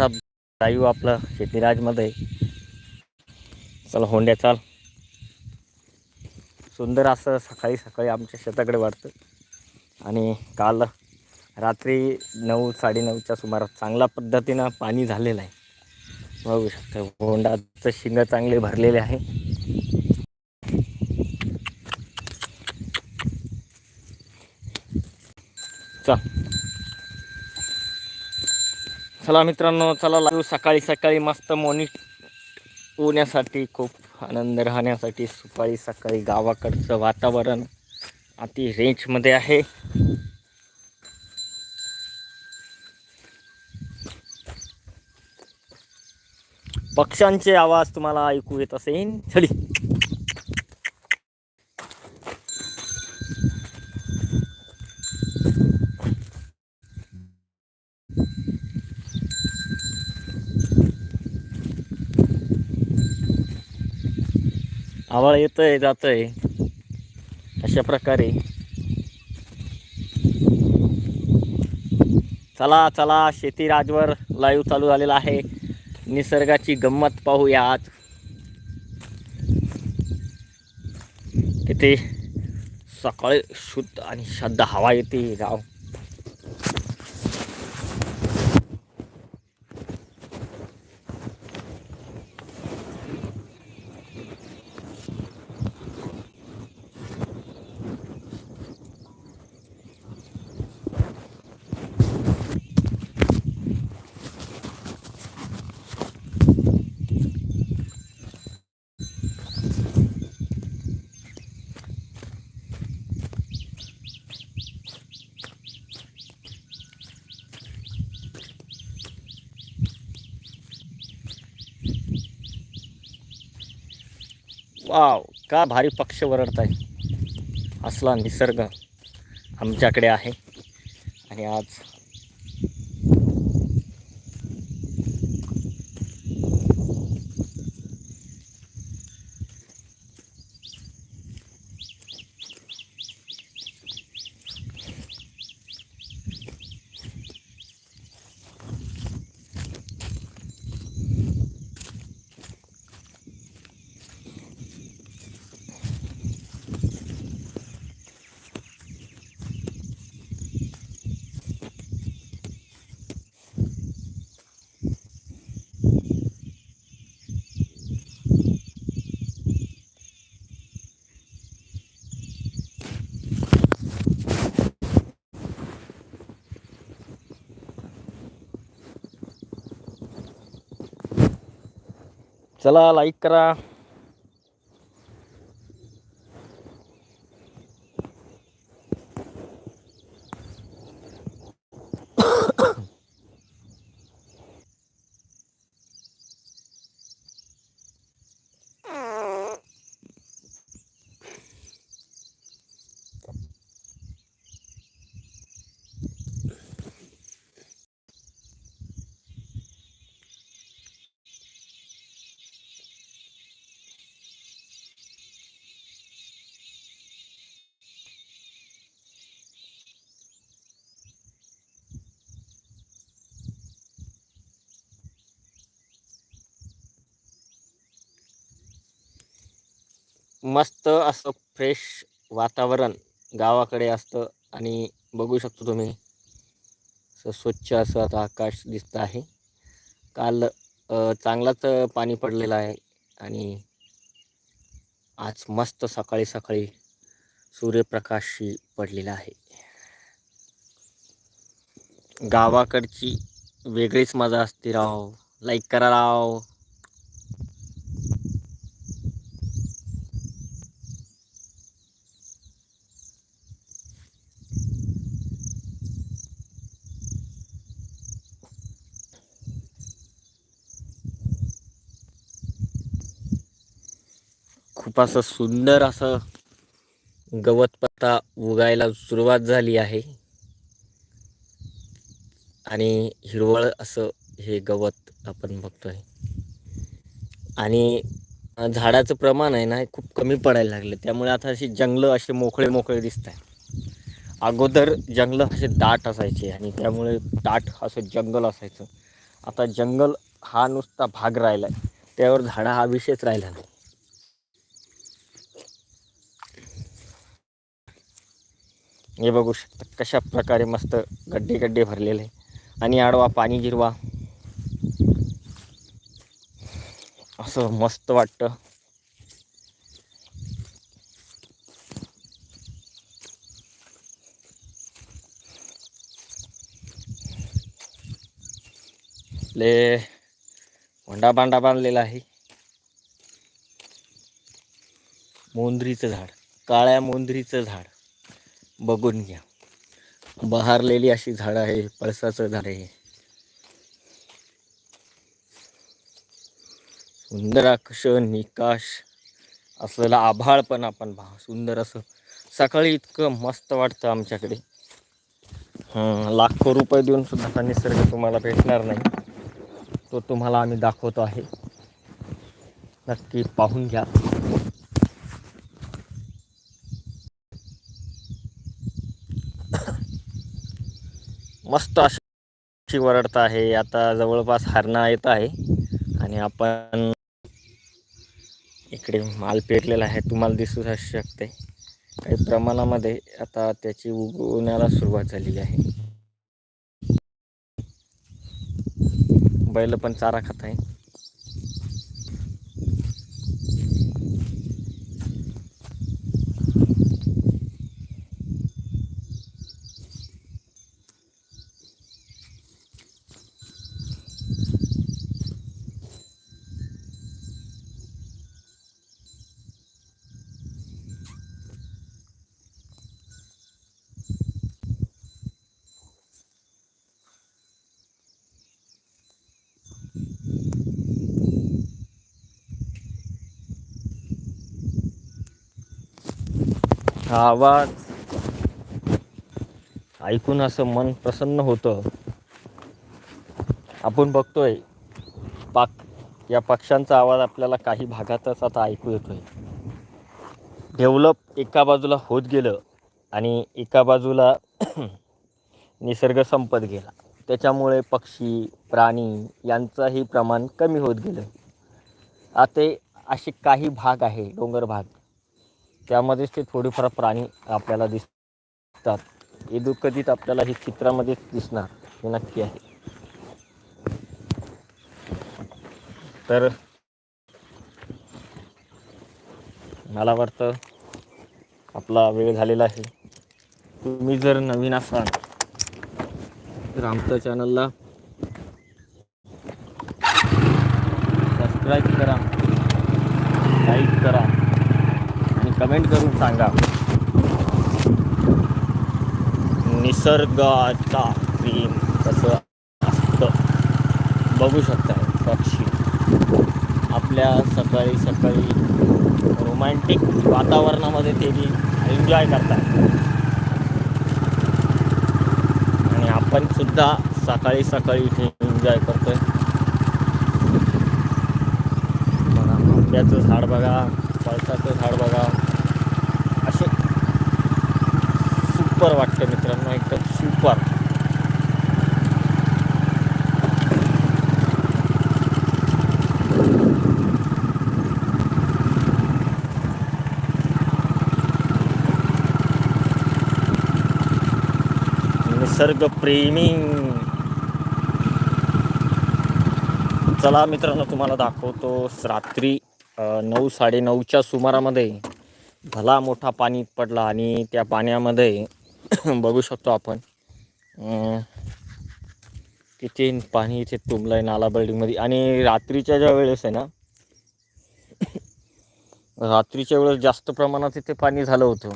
Live आपलं शेतीराजमध्ये. चला होंड्या चाल. सुंदर असं सकाळी सकाळी आमच्या शेताकडे वाटतं आणि काल रात्री नऊ साडेनऊच्या सुमारास चांगल्या पद्धतीनं पाणी झालेलं आहे. बघू शकता होंडाचं शिंग चांगले भरलेले आहे. चल. चला मित्रांनो चला लाईव्ह सकाळी सकाळी मस्त मोनी होण्यासाठी खूप आनंद राहण्यासाठी सकाळी सकाळी गावाकडचं वातावरण अति रेंजमध्ये आहे. पक्ष्यांचे आवाज तुम्हाला ऐकू येत असेल. चली. आवाळ जातं आहे अशा प्रकारे. चला चला शेती राजवर लाईव्ह चालू झालेला आहे. निसर्गाची गंमत पाहूया आज. किती सकाळी शुद्ध आणि शुद्ध हवा येते गाव. वाव का भारी पक्ष वरडत आहे असला निसर्ग आमच्याकडे आहे. आणि आज चला लाईक करा. मस्त असं फ्रेश वातावरण गावाकडे असतं आणि बघू शकतो तुम्ही. असं स्वच्छ असं आता आकाश दिसतं आहे. काल चांगलाच पाणी पडलेलं आहे आणि आज मस्त सकाळी सकाळी सूर्यप्रकाशशी पडलेला आहे. गावाकडची वेगळीच मजा असते राव. लाईक करा राव. खूप असं सुंदर असं गवत पत्ता उगायला सुरुवात झाली आहे. आणि हिरवळ असं हे गवत आपण बघतोय. आणि झाडाचं प्रमाण आहे ना खूप कमी पडायला लागलं. त्यामुळे आता अशी जंगलं असे मोकळे मोकळे दिसत आहे अगोदर जंगलं असे दाट असायचे आणि त्यामुळे दाट असं जंगल असायचं. आता जंगल हा नुसता भाग राहिला आहे त्यावर झाडा हा विषयच राहिला नाही. हे बघू शकता कशा प्रकारे मस्त गड्डे गड्डे भरलेले आहे. आणि आडवा पाणी गिरवा असं मस्त वाटतं. ले होंडा बांडा बांधलेला आहे. मोंदरीचं झाड काळ्या मोंदरीचं झाड. बघून घ्या. बहारलेली अशी झाडं आहे पळसाचं झाड आहे. सुंदर आकाश निकाश असलेला आभाळ पण आपण पहा. सुंदर असं सकाळी इतकं मस्त वाटतं आमच्याकडे. लाखो रुपये देऊन सुद्धा हा निसर्ग तुम्हाला भेटणार नाही. तो तुम्हाला आम्ही दाखवतो आहे. नक्की पाहून घ्या. मस्त अशी वरडत आहे. आता जवळपास हरणा येत आहे. आणि आपण इकडे माल पेरलेला आहे. तुम्हाला दिसू शकते. काही प्रमाणामध्ये आता त्याची उगवण्याला सुरुवात झालेली आहे. बैल पण चारा खात आहे. हा आवाज. ऐकून असं मन प्रसन्न होतं. आपण बघतोय पाक या पक्ष्यांचा आवाज आपल्याला काही भागातच आता ऐकू येतोय. डेव्हलप एका बाजूला होत गेलं आणि एका बाजूला निसर्ग संपत गेला. त्याच्यामुळे पक्षी प्राणी यांचंही प्रमाण कमी होत गेलं. आता असे काही भाग आहे डोंगर भाग. त्यामध्येच ते थोडेफार प्राणी आपल्याला दिसतात. हे कधीच आपल्याला हे चित्रामध्येच दिसणार हे नक्की आहे. तर मला वाटतं आपला वेळ झालेला आहे. तुम्ही जर नवीन असाल तर आमच्या चॅनलला सबस्क्राईब करा लाईक करा. कमेंट करून सांगा. निसर्गाचा प्रेम कसं असतं? बघू शकता पक्षी. आपल्या सकाळी सकाळी रोमॅन्टिक वातावरणामध्ये ते बी एन्जॉय करतात. आणि आपण सुद्धा सकाळी सकाळी इथे एन्जॉय करतोय. आहे आंब्याचं झाड बघा पळसाचं झाड बघा असे सुपर वाटतं मित्रांनो एकदम सुपर. निसर्गप्रेमी. चला मित्रांनो तुम्हाला दाखवतो रात्री नऊ नऊ साडेनऊच्या सुमारामध्ये भला मोठा पाणी पडला आणि त्या पाण्यामध्ये बघू शकतो आपण. किती पाणी इथे तुंबलं आहे नाला बिल्डिंगमध्ये. आणि रात्रीच्या ज्या वेळेस आहे ना रात्रीच्या वेळेस जास्त प्रमाणात इथे पाणी झालं होतं.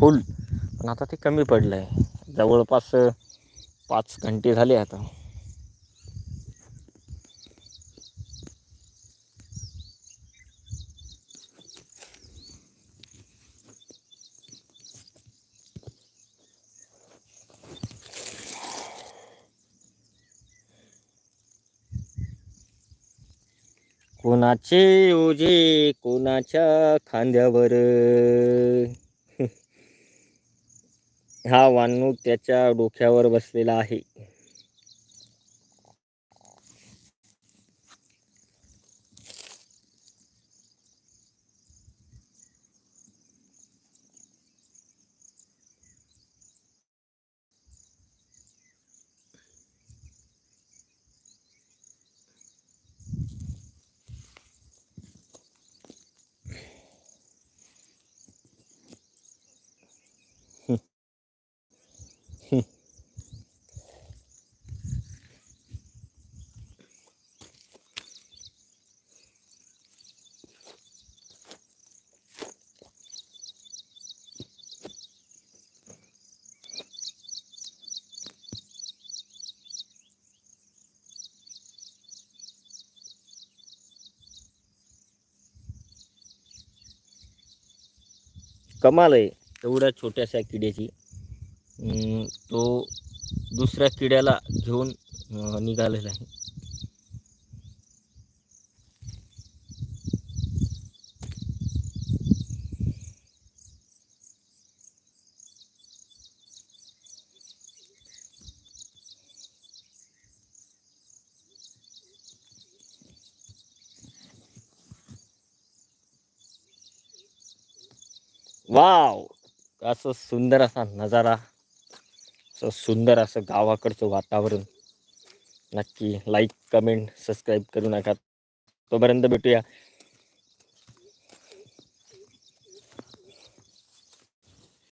फुल पण आता ते कमी पडलं आहे जवळपास पाच घंटे झाले आता. कोणाचे ओझे कोणाच्या खांद्यावर? हा वाणू त्याच्या डोक्यावर बसलेला आहे. कमाल आहे. एवढ्या छोट्याशा किड्याची. तो दुसऱ्या किड्याला घेऊन निघालेला आहे. वाव. असं सुंदर असा नजारा असं सुंदर असं गावाकडचं वातावरण. नक्की लाईक कमेंट सबस्क्राईब करू नका. तोपर्यंत भेटूया.